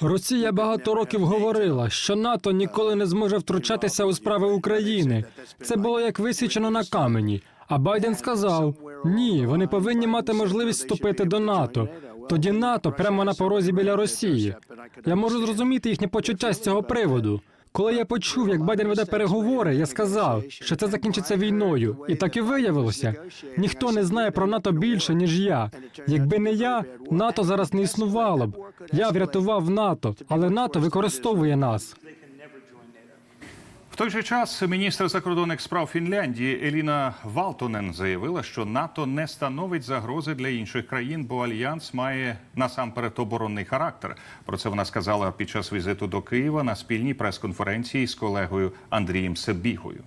Росія багато років говорила, що НАТО ніколи не зможе втручатися у справи України. Це було як висічено на камені. А Байден сказав: ні, вони повинні мати можливість вступити до НАТО. Тоді НАТО прямо на порозі біля Росії. Я можу зрозуміти їхнє почуття з цього приводу. Коли я почув, як Байден веде переговори, я сказав, що це закінчиться війною, і так і виявилося. Ніхто не знає про НАТО більше ніж я. Якби не я, НАТО зараз не існувало б. Я врятував НАТО, але НАТО використовує нас. Той же час міністр закордонних справ Фінляндії Еліна Валтонен заявила, що НАТО не становить загрози для інших країн, бо альянс має насамперед оборонний характер. Про це вона сказала під час візиту до Києва на спільній прес-конференції з колегою Андрієм Себігою.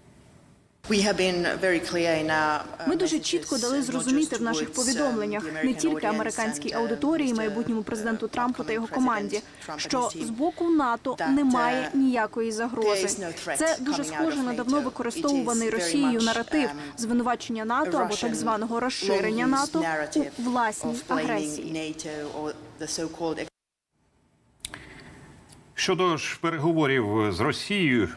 Ми дуже чітко дали зрозуміти в наших повідомленнях не тільки американській аудиторії, майбутньому президенту Трампу та його команді, що з боку НАТО немає ніякої загрози. Це дуже схоже на давно використовуваний Росією наратив звинувачення НАТО або так званого розширення НАТО у власній агресії. Щодо ж переговорів з Росією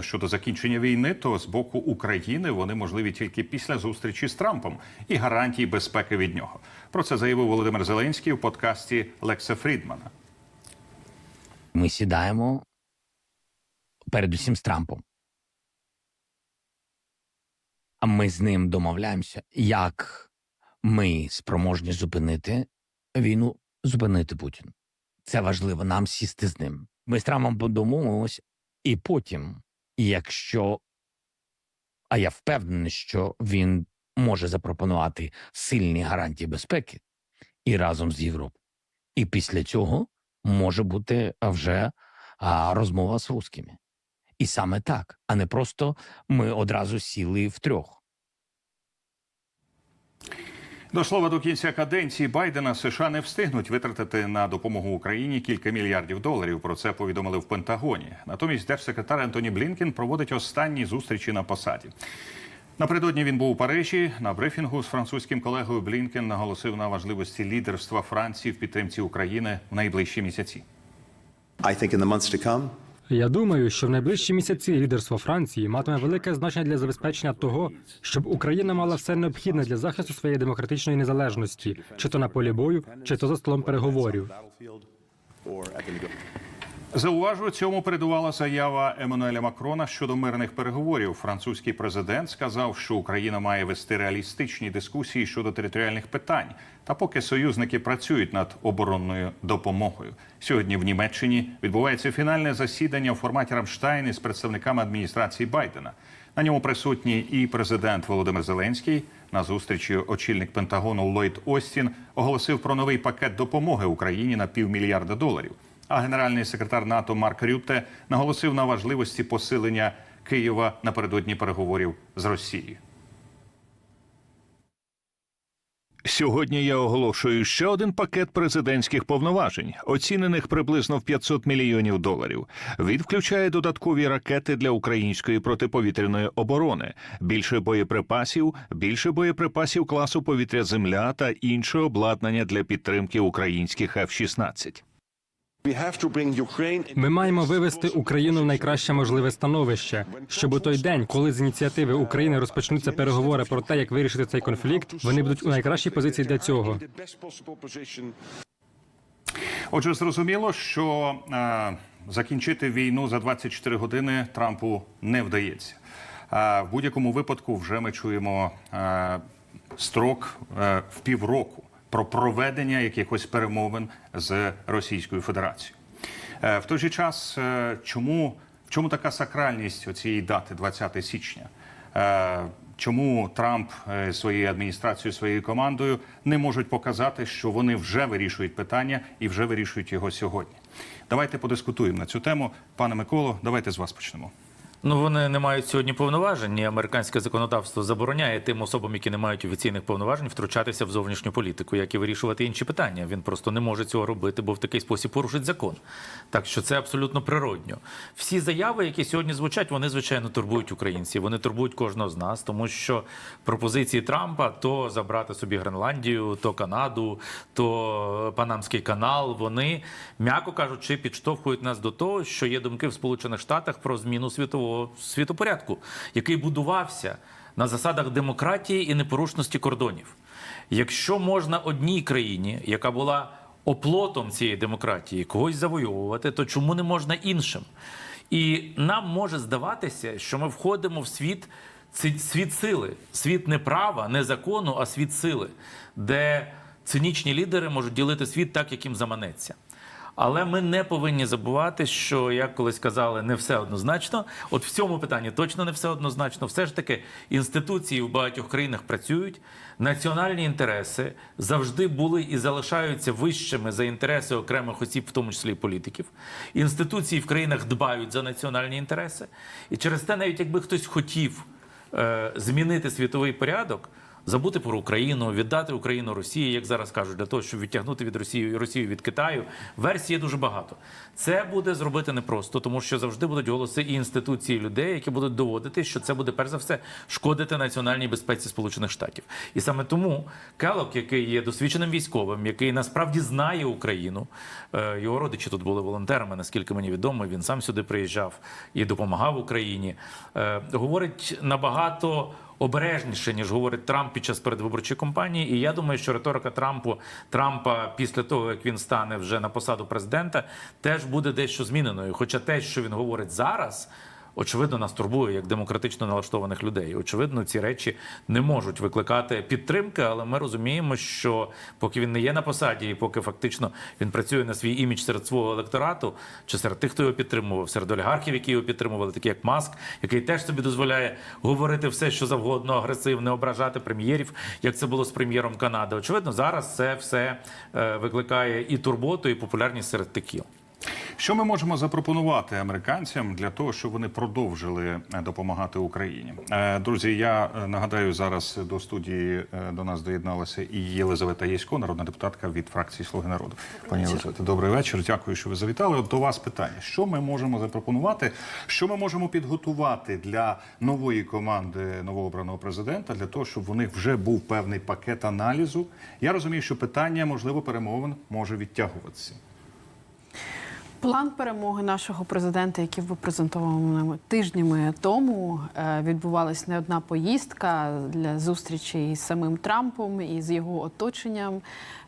щодо закінчення війни, то з боку України вони можливі тільки після зустрічі з Трампом і гарантій безпеки від нього. Про це заявив Володимир Зеленський у подкасті Лекса Фрідмана. Ми сідаємо передусім з Трампом. А ми з ним домовляємося, як ми спроможні зупинити війну, зупинити Путін. Це важливо нам сісти з ним. Ми з Трампом подумаємось, і потім, якщо а я впевнений, що він може запропонувати сильні гарантії безпеки і разом з Європою. І після цього може бути вже а, розмова з русскими. І саме так, а не просто ми одразу сіли втрьох. До слова, до кінця каденції Байдена США не встигнуть витратити на допомогу Україні кілька мільярдів доларів. Про це повідомили в Пентагоні. Натомість держсекретар Антоні Блінкен проводить останні зустрічі на посаді. Напередодні він був у Парижі на брифінгу з французьким колегою Блінкен наголосив на важливості лідерства Франції в підтримці України в найближчі місяці. I think in the months to come, Я думаю, що в найближчі місяці лідерство Франції матиме велике значення для забезпечення того, щоб Україна мала все необхідне для захисту своєї демократичної незалежності, чи то на полі бою, чи то за столом переговорів. Зауважу, цьому передувала заява Еммануеля Макрона щодо мирних переговорів. Французький президент сказав, що Україна має вести реалістичні дискусії щодо територіальних питань. Та поки союзники працюють над оборонною допомогою. Сьогодні в Німеччині відбувається фінальне засідання у форматі Рамштайн із представниками адміністрації Байдена. На ньому присутній і президент Володимир Зеленський. На зустрічі очільник Пентагону Ллойд Остін оголосив про новий пакет допомоги Україні на півмільярда доларів. А генеральний секретар НАТО Марк Рютте наголосив на важливості посилення Києва напередодні переговорів з Росією. Сьогодні я оголошую ще один пакет президентських повноважень, оцінених приблизно в 500 мільйонів доларів. Він включає додаткові ракети для української протиповітряної оборони, більше боєприпасів, більше боєприпасів класу повітря-земля та інше обладнання для підтримки українських F-16. Ми маємо вивести Україну в найкраще можливе становище, щоб у той день, коли з ініціативи України розпочнуться переговори про те, як вирішити цей конфлікт, вони будуть у найкращій позиції для цього. Отже, зрозуміло, що е, закінчити війну за 24 години Трампу не вдається. А в будь-якому випадку вже ми чуємо е, строк е, в півроку про проведення якихось перемовин з Російською Федерацією. Е, в той же час, е, чому в чому така сакральність цієї дати, 20 січня? Е, Чому Трамп своєю адміністрацією, своєю командою не можуть показати, що вони вже вирішують питання і вже вирішують його сьогодні? Давайте подискутуємо на цю тему. Пане Миколо, давайте з вас почнемо. Ну, вони не мають сьогодні повноважень. І американське законодавство забороняє тим особам, які не мають офіційних повноважень, втручатися в зовнішню політику, як і вирішувати інші питання. Він просто не може цього робити, бо в такий спосіб порушить закон. Так що це абсолютно природньо. Всі заяви, які сьогодні звучать, вони звичайно турбують українців. Вони турбують кожного з нас, тому що пропозиції Трампа то забрати собі Гренландію, то Канаду, то Панамський канал. Вони, м'яко кажучи, підштовхують нас до того, що є думки в Сполучених Штатах про зміну світового світопорядку, який будувався на засадах демократії і непорушності кордонів. Якщо можна одній країні, яка була оплотом цієї демократії, когось завойовувати, то чому не можна іншим? І нам може здаватися, що ми входимо в світ, світ сили, світ не права, не закону, а світ сили, де цинічні лідери можуть ділити світ так, як їм заманеться. Але ми не повинні забувати, що як колись казали, не все однозначно. От в цьому питанні точно не все однозначно. Все ж таки інституції в багатьох країнах працюють. Національні інтереси завжди були і залишаються вищими за інтереси окремих осіб, в тому числі політиків. Інституції в країнах дбають за національні інтереси, і через те, навіть якби хтось хотів е, змінити світовий порядок. Забути про Україну, віддати Україну Росії, як зараз кажуть, для того, щоб відтягнути від Росії Росію від Китаю. Версій є дуже багато. Це буде зробити непросто, тому що завжди будуть голоси і інституції людей, які будуть доводити, що це буде перш за все шкодити національній безпеці Сполучених Штатів. І саме тому Келок, який є досвідченим військовим, який насправді знає Україну, е, його родичі тут були волонтерами, наскільки мені відомо. Він сам сюди приїжджав і допомагав Україні. е, Говорить набагато обережніше, ніж говорить Трамп під час передвиборчої кампанії. І я думаю, що риторика Трампу Трампа після того, як він стане вже на посаду президента, теж буде дещо зміненою. Хоча те, що він говорить зараз. Очевидно, нас турбує як демократично налаштованих людей. Очевидно, ці речі не можуть викликати підтримки, але ми розуміємо, що поки він не є на посаді, і поки фактично він працює на свій імідж серед свого електорату, чи серед тих, хто його підтримував, серед олігархів, які його підтримували, такі як Маск, який теж собі дозволяє говорити все, що завгодно, агресивно ображати прем'єрів, як це було з прем'єром Канади. Очевидно, зараз це все е, викликає і турботу, і популярність серед тикіл. Що ми можемо запропонувати американцям для того, щоб вони продовжили е, допомагати Україні? Е, Друзі, я е, нагадаю, зараз до студії до нас доєдналася і Єлизавета Єсько, народна депутатка від фракції Слуги народу. Пані Єлизавета, добрий вечір. Дякую, що ви завітали. От до вас питання: що ми можемо запропонувати? Що ми можемо підготувати для нової команди новообраного президента для того, щоб у них вже був певний пакет аналізу? Я розумію, що питання можливо перемовин може відтягуватися. План перемоги нашого президента, який був презентований тижнями тому, е, відбувалась не одна поїздка для зустрічі із самим Трампом і з його оточенням,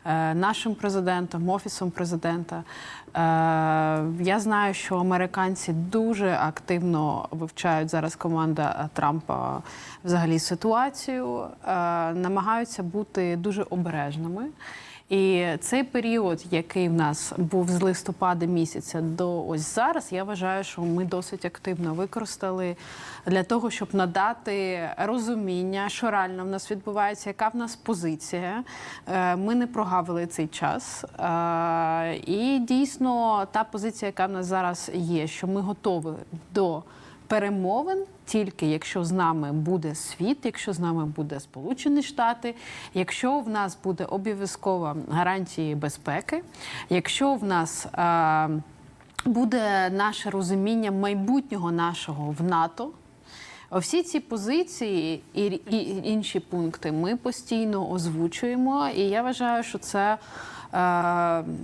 е, нашим президентом, офісом президента. Е, Я знаю, що американці дуже активно вивчають зараз команда Трампа взагалі ситуацію, намагаються бути дуже обережними. І цей період, який в нас був з листопада місяця до ось зараз, я вважаю, що ми досить активно використали для того, щоб надати розуміння, що реально в нас відбувається, яка в нас позиція. Е, Ми не прогавили цей час. Е, І дійсно та позиція, яка в нас зараз є, що ми готові до перемовин тільки якщо з нами буде світ, якщо з нами буде Сполучені Штати, якщо в нас буде обов'язкова гарантії безпеки, якщо в нас е, буде наше розуміння майбутнього нашого в НАТО. Всі ці позиції і, інші пункти ми постійно озвучуємо, і я вважаю, що це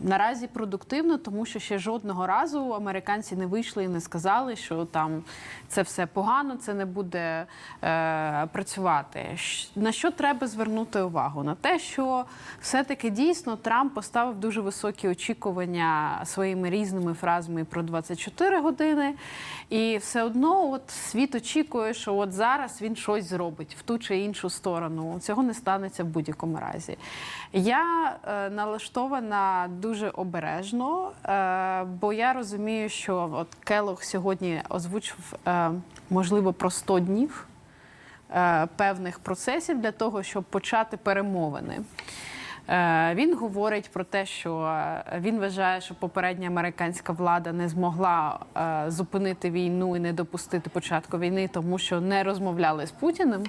наразі продуктивно, тому що ще жодного разу американці не вийшли і не сказали, що там це все погано, це не буде е, працювати. На що треба звернути увагу? На те, що все-таки дійсно Трамп поставив дуже високі очікування своїми різними фразами про 24 години, і все одно от світ очікує, що от зараз він щось зробить в ту чи іншу сторону. Цього не станеться в будь-якому разі. Я е, налаштована дуже обережно, е, бо я розумію, що от Келох сьогодні озвучив е, можливо про 100 днів е, певних процесів для того, щоб почати перемовини. Він говорить про те, що він вважає, що попередня американська влада не змогла зупинити війну і не допустити початку війни, тому що не розмовляли з Путіним.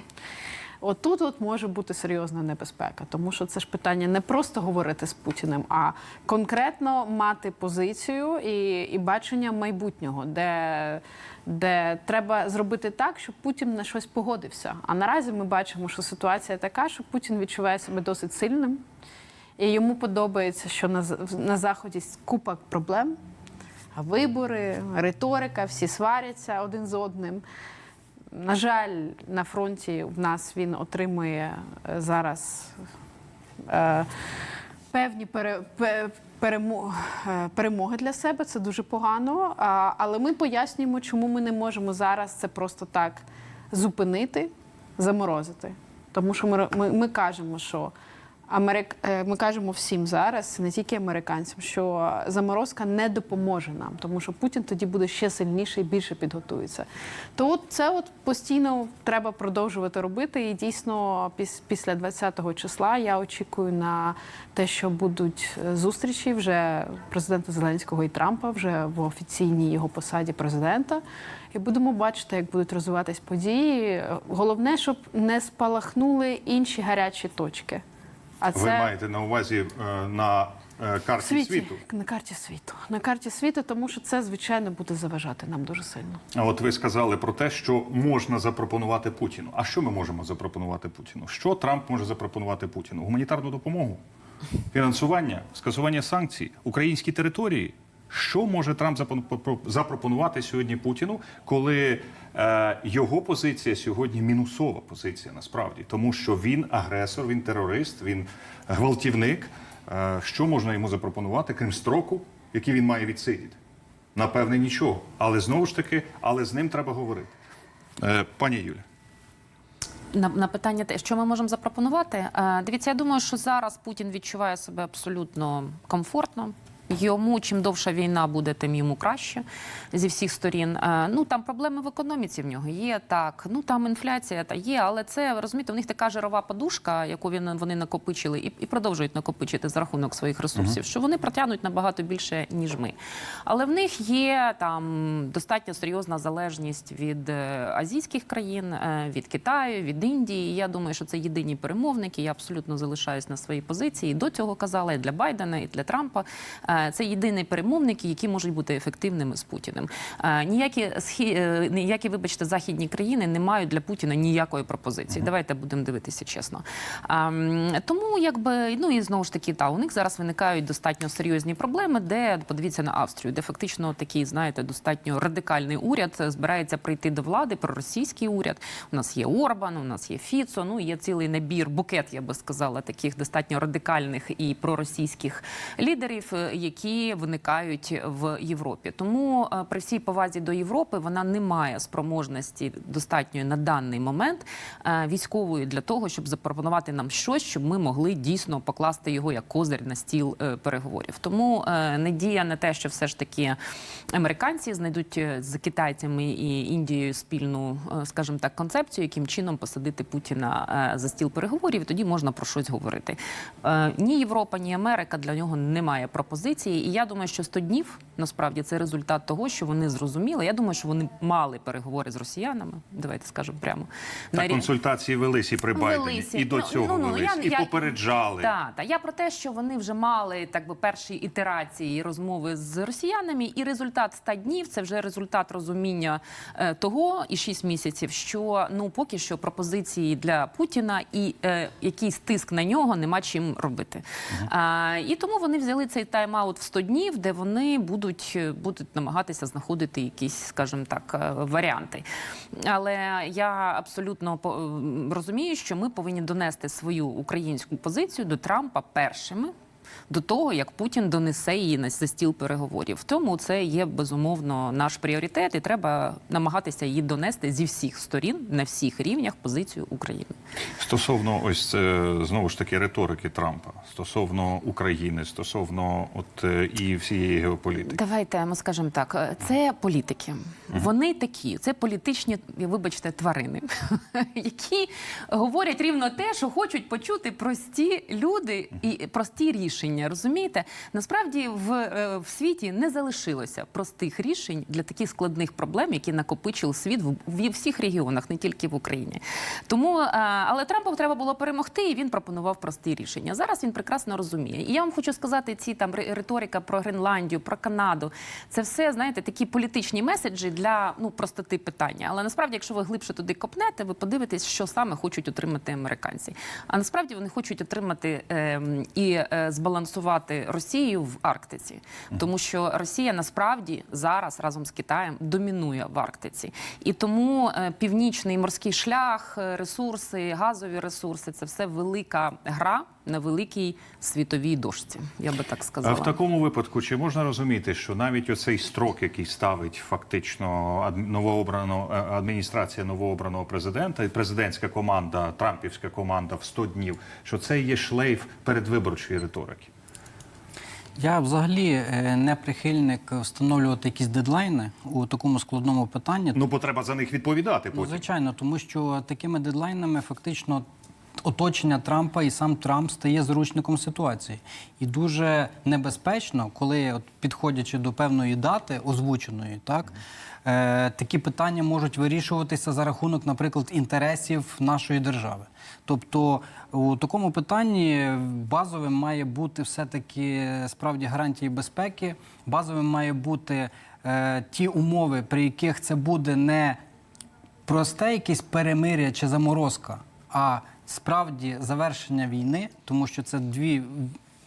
Отут от може бути серйозна небезпека, тому що це ж питання не просто говорити з Путіним, а конкретно мати позицію і, і бачення майбутнього, де, де треба зробити так, щоб Путін на щось погодився. А наразі ми бачимо, що ситуація така, що Путін відчуває себе досить сильним, і йому подобається, що на, на заході купа проблем. Вибори, риторика, всі сваряться один з одним. На жаль, на фронті в нас він отримує е, зараз е, певні пере, пе- перемо- е, перемоги для себе. Це дуже погано. Але ми пояснюємо, чому ми не можемо зараз це просто так зупинити, заморозити. Тому що ми, ми, ми кажемо, що Америк... е, ми кажемо всім зараз, не тільки американцям, що заморозка не допоможе нам, тому що Путін тоді буде ще сильніше і більше підготується. То от це от постійно треба продовжувати робити. І дійсно, піс- після 20-го числа я очікую на те, що будуть е, зустрічі вже президента Зеленського і Трампа вже в офіційній його посаді президента. І будемо бачити, як будуть розвиватись події. Головне, щоб не спалахнули інші гарячі точки. А Ви маєте на увазі е, на е, карті світі, світу. на карті світу. На карті світу, тому що це звичайно буде заважати нам дуже сильно. А от ви сказали про те, що можна запропонувати Путіну. А що ми можемо запропонувати Путіну? Що Трамп може запропонувати Путіну? Гуманітарну допомогу, фінансування, скасування санкцій, українські території. Що може Трамп запропонувати сьогодні Путіну, коли е, його позиція сьогодні мінусова позиція насправді, тому що він агресор, він терорист, він гвалтівник. Е, що можна йому запропонувати, крім строку, який він має відсидіти? Напевне, нічого. Але знову ж таки, але з ним треба говорити. Е, пані Юля. На, на питання, те, що ми можемо запропонувати. Е, Дивіться, я думаю, що зараз Путін відчуває себе абсолютно комфортно. Йому чим довша війна буде, тим йому краще зі всіх сторін. Е, Ну там проблеми в економіці в нього є. Так, ну там інфляція та є, але це розумієте, у них така жирова подушка, яку він вони накопичили, і, і продовжують накопичити за рахунок своїх ресурсів, що вони протягнуть набагато більше ніж ми. Але в них є там достатньо серйозна залежність від е, азійських країн, е, від Китаю, від Індії. Я думаю, що це єдині перемовники. Я абсолютно залишаюсь на своїй позиції. І до цього казала і для Байдена, і для Трампа. Е, Це єдині перемовники, які можуть бути ефективними з Путіним. Е, Ніякі е, ніякі, вибачте, західні країни не мають для Путіна ніякої пропозиції. Давайте будемо дивитися чесно. Тому, якби ну і знову ж таки, та у них зараз виникають достатньо серйозні проблеми, де подивіться на Австрію, де фактично такий, знаєте, достатньо радикальний уряд збирається прийти до влади, проросійський уряд. У нас є Орбан, у нас є Фіцо. Ну є цілий набір, букет, я би сказала, таких достатньо радикальних і проросійських лідерів, які виникають в Європі. Тому е, при всій повазі до Європи вона не має спроможності достатньої на даний момент е, військової для того, щоб запропонувати нам щось, щоб ми могли дійсно покласти його як козир на стіл е, переговорів. Тому надія на те, що все ж таки американці знайдуть з китайцями і Індією спільну, скажімо так, концепцію, яким чином посадити Путіна за стіл переговорів, тоді можна про щось говорити. Ні Європа, ні Америка для нього немає пропозиції. І я думаю, що 100 днів насправді це результат того, що вони зрозуміли. Я думаю, що вони мали переговори з росіянами. Давайте скажемо прямо Та На рі- консультації велися і при Байдені, Велися. і до Ну, цього ну, ну, велись, я- і я- попереджали. Так, та я про те, що вони вже мали так би перші ітерації розмови з росіянами, і результат 100 днів це вже результат розуміння е, того і 6 місяців, що ну поки що пропозиції для Путіна і е, якийсь тиск на нього нема чим робити. А, і тому вони взяли цей тайм-аут в 100 днів, де вони будуть, е, будуть намагатися знаходити якісь, скажімо так, е, варіанти. Але я абсолютно розумію, що ми повинні донести свою українську позицію до Трампа першими. До того, як Путін донесе її на стіл переговорів. Тому це є безумовно наш пріоритет, і треба намагатися її донести зі всіх сторін на всіх рівнях позицію України. Стосовно ось це знову ж таки риторики Трампа стосовно України, стосовно от е, і всієї геополітики. Давайте ми скажемо так: е, це політики. Вони такі, це політичні, вибачте, тварини, які говорять рівно те, що хочуть почути прості люди і прості рішення. Розумієте? Насправді в, е, в світі не залишилося простих рішень для таких складних проблем, які накопичив світ в, в всіх регіонах, не тільки в Україні. Тому, е, але Трампу треба було перемогти, і він пропонував прості рішення. Зараз він прекрасно розуміє. І я вам хочу сказати, ці там ри- риторика про Гренландію, про Канаду. Це все знаєте такі політичні меседжі для ну простоти питання. Але насправді, якщо ви глибше туди копнете, ви подивитесь, що саме хочуть отримати американці. А насправді вони хочуть отримати ем, і е, збалансувати Росію в Арктиці, тому що Росія насправді зараз разом з Китаєм домінує в Арктиці, і тому е, північний морський шлях, е, ресурси, газові ресурси це все велика гра на великій світовій дошці. Я би так А в такому випадку чи можна розуміти, що навіть оцей строк, який ставить фактично новообрано е, адміністрація новообраного президента і президентська команда, Трампівська команда в 100 днів, що це є шлейф передвиборчої риторики? Я взагалі е, не прихильник встановлювати якісь дедлайни у такому складному питанні. Ну, бо треба за них відповідати Ну, потім. звичайно, тому що такими дедлайнами фактично оточення Трампа і сам Трамп стає заручником ситуації. І дуже небезпечно, коли от, підходячи до певної дати, озвученої, так. Е, такі питання можуть вирішуватися за рахунок, наприклад, інтересів нашої держави. Тобто у такому питанні базовим має бути все-таки справді гарантії безпеки, базовим має бути е, ті умови, при яких це буде не просте якесь перемиря чи заморозка, а справді завершення війни, тому що це дві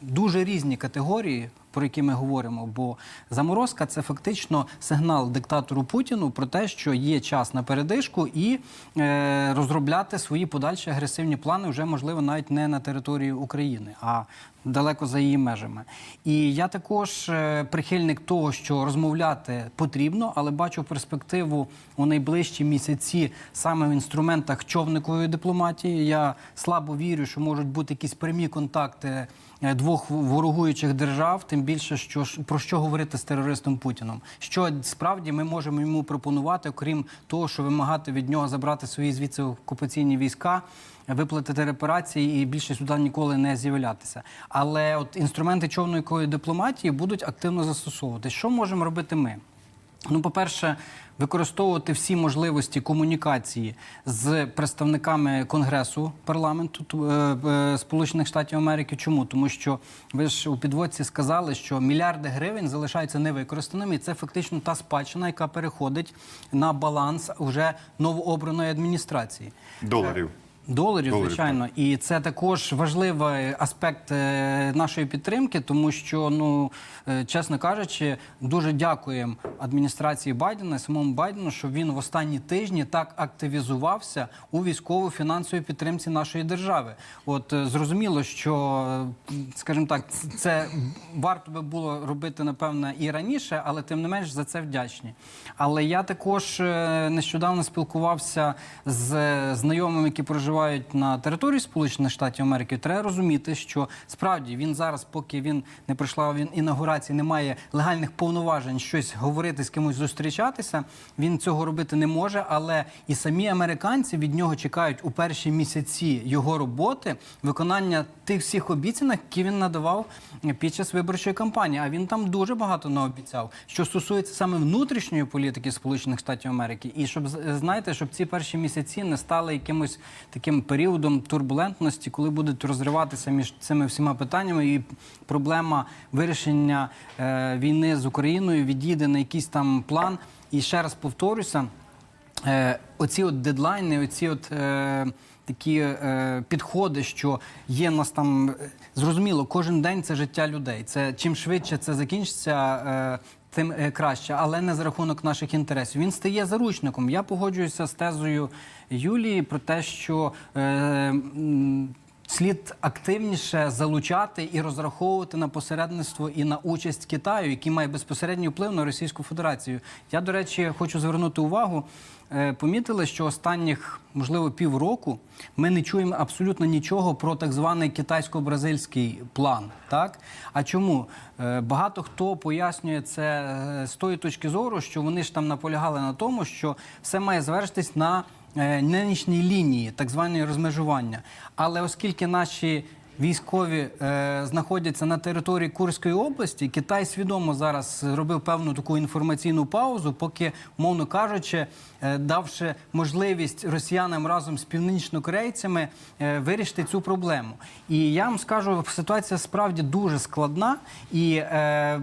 дуже різні категорії, про які ми говоримо. Бо заморозка це фактично сигнал диктатору Путіну про те, що є час на передишку і е, розробляти свої подальші агресивні плани, вже можливо навіть не на території України, а далеко за її межами. І я також е, прихильник того, що розмовляти потрібно, але бачу перспективу у найближчі місяці саме в інструментах човникової дипломатії. Я слабо вірю, що можуть бути якісь прямі контакти е, двох ворогуючих держав, тим більше, що про що говорити з терористом Путіном. Що справді ми можемо йому пропонувати, окрім того, що вимагати від нього забрати свої звідси окупаційні війська виплатити репарації і більше сюди ніколи не з'являтися. Але от інструменти човної дипломатії будуть активно застосовувати. Що можемо робити ми? Ну, по-перше, використовувати всі можливості комунікації з представниками Конгресу парламенту ту- е, е, Сполучених Штатів Америки. Чому? Тому що ви ж у підводці сказали, що мільярди гривень залишаються невикористаними, і це фактично та спадщина, яка переходить на баланс уже новообраної адміністрації. Доларів. Доларів, Доларів, звичайно, і це також важливий аспект е, нашої підтримки, тому що, ну е, чесно кажучи, дуже дякуємо адміністрації Байдена, самому Байдену, що він в останні тижні так активізувався у військово-фінансовій підтримці нашої держави. От е, зрозуміло, що, скажімо так, це варто би було робити напевно і раніше, але тим не менш за це вдячні. Але я також нещодавно спілкувався з знайомими, які проживають на території Сполучених Штатів Америки. Треба розуміти, що справді він зараз, поки він не прийшла він інаугурації, не має легальних повноважень щось говорити з кимось зустрічатися. Він цього робити не може. Але і самі американці від нього чекають у перші місяці його роботи виконання тих всіх обіцянок, які він надавав під час виборчої кампанії. А він там дуже багато наобіцяв, що стосується саме внутрішньої політики Сполучених Штатів Америки. І щоб знаєте, щоб ці перші місяці не стали якимось таким періодом турбулентності, коли будуть розриватися між цими всіма питаннями, і проблема вирішення е, війни з Україною відійде на якийсь там план. І ще раз повторюся. Е, оці от дедлайни, оці от е, такі е, підходи, що є нас там е, зрозуміло, кожен день це життя людей. Це чим швидше це закінчиться. Е, Тим е, краще, але не за рахунок наших інтересів. Він стає заручником. Я погоджуюся з тезою Юлії про те, що е, слід активніше залучати і розраховувати на посередництво і на участь Китаю, який має безпосередній вплив на Російську Федерацію. Я, до речі, хочу звернути увагу. Е, Помітили, що останніх, можливо, півроку ми не чуємо абсолютно нічого про так званий китайсько-бразильський план. Так а чому Е, багато хто пояснює це е, з тої точки зору, що вони ж там наполягали на тому, що все має завершитись на нинішній лінії, так званої розмежування. Але оскільки наші військові е, знаходяться на території Курської області, Китай свідомо зараз зробив певну таку інформаційну паузу, поки, мовно кажучи, е, давши можливість росіянам разом з північнокорейцями е, вирішити цю проблему. І я вам скажу, ситуація справді дуже складна і. Е,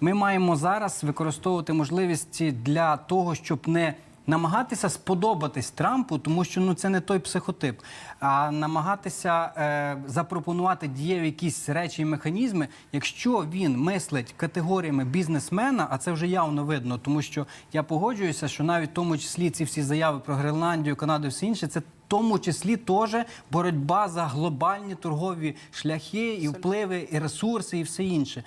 ми маємо зараз використовувати можливості для того, щоб не намагатися сподобатись Трампу, тому що ну це не той психотип, а намагатися е, запропонувати дієві якісь речі і механізми, якщо він мислить категоріями бізнесмена, а це вже явно видно, тому що я погоджуюся, що навіть в тому числі ці всі заяви про Гренландію, Канаду, і все інше, це в тому числі теж боротьба за глобальні торгові шляхи і впливи, і ресурси, і все інше.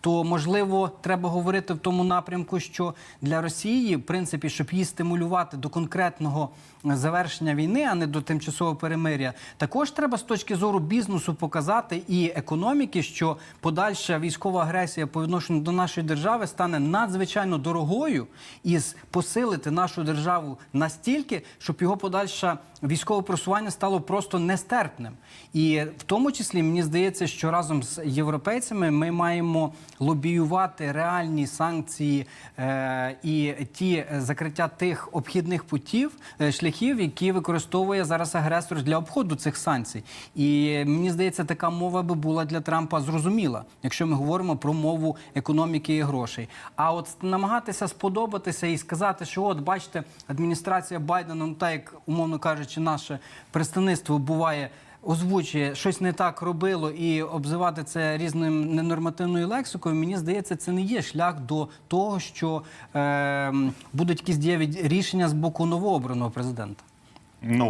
То можливо треба говорити в тому напрямку, що для Росії, в принципі, щоб її стимулювати до конкретного завершення війни, а не до тимчасового перемиря, також треба з точки зору бізнесу показати і економіки, що подальша військова агресія по відношенню до нашої держави стане надзвичайно дорогою і посилити нашу державу настільки, щоб його подальше військове просування стало просто нестерпним. І в тому числі мені здається, що разом з європейцями ми маємо лобіювати реальні санкції е, і ті закриття тих обхідних путів, е, шляхів, які використовує зараз агресор для обходу цих санкцій. І мені здається, така мова би була для Трампа зрозуміла, якщо ми говоримо про мову економіки і грошей. А от намагатися сподобатися і сказати, що от бачите, адміністрація Байдена, ну так як умовно кажучи, наше представництво буває. Озвучує щось не так робило і обзивати це різним ненормативною лексикою. Мені здається, це не є шлях до того, що е, будуть якісь дієві рішення з боку новообраного президента. Ну